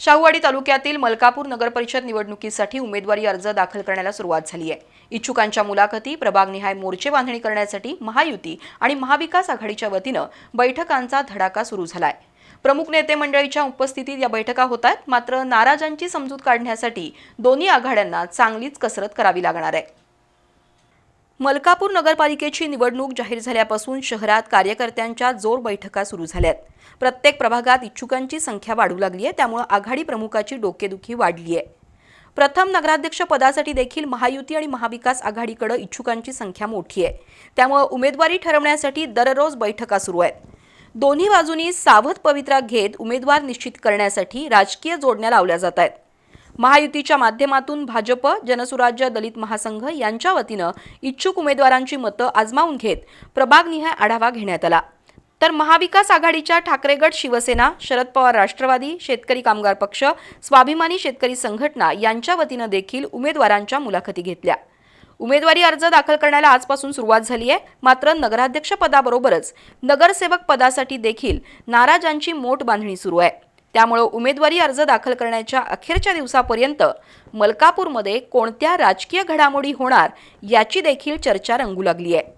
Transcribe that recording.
शाहूवाडी तालुक्यातील मलकापूर नगरपरिषद निवडणुकीसाठी उमेदवारी अर्ज दाखल करण्याला सुरुवात झाली आहे. इच्छुकांच्या मुलाखती प्रभागनिहाय मोर्चे बांधणी करण्यासाठी महायुती आणि महाविकास आघाडीच्या वतीनं बैठकांचा धडाका सुरू झालाय. प्रमुख नेते मंडळीच्या उपस्थितीत या बैठका होत आहेत मात्र नाराजांची समजूत काढण्यासाठी दोन्ही आघाड्यांना चांगलीच कसरत करावी लागणार आहे. मलकापूर नगरपालिकेची निवडणूक जाहीर झाल्यापासून शहरात कार्यकर्त्यांच्या जोर बैठका सुरू झाल्यात. प्रत्येक प्रभागात इच्छुकांची संख्या वाढू लागली आहे त्यामुळे आघाडी प्रमुखाची डोकेदुखी वाढली आहे. प्रथम नगराध्यक्ष पदासाठी देखील महायुती आणि महाविकास आघाडीकडे इच्छुकांची संख्या मोठी आहे. त्यामुळे उमेदवारी ठरवण्यासाठी दररोज बैठका सुरू आहेत. दोन्ही बाजूनी सावध पवित्रा घेत उमेदवार निश्चित करण्यासाठी राजकीय जोडण्या लावल्या जात आहेत. महायुतीच्या माध्यमातून भाजप जनसुराज्य दलित महासंघ यांच्या वतीनं इच्छुक उमेदवारांची मतं आजमावून घेत प्रभागनिहाय आढावा घेण्यात आला. तर महाविकास आघाडीच्या ठाकरे गट शिवसेना शरद पवार राष्ट्रवादी शेतकरी कामगार पक्ष स्वाभिमानी शेतकरी संघटना यांच्या वतीनं देखील उमेदवारांच्या मुलाखती घेतल्या. उमेदवारी अर्ज दाखल करण्याला आजपासून सुरुवात झाली आहे मात्र नगराध्यक्ष पदाबरोबरच नगरसेवक पदासाठी देखील नाराजांची मोठ बांधणी सुरू आहे. त्यामुळं उमेदवारी अर्ज दाखल करण्याच्या अखेरच्या दिवसापर्यंत मलकापूरमध्ये कोणत्या राजकीय घडामोडी होणार याची देखील चर्चा रंगू लागली आहे.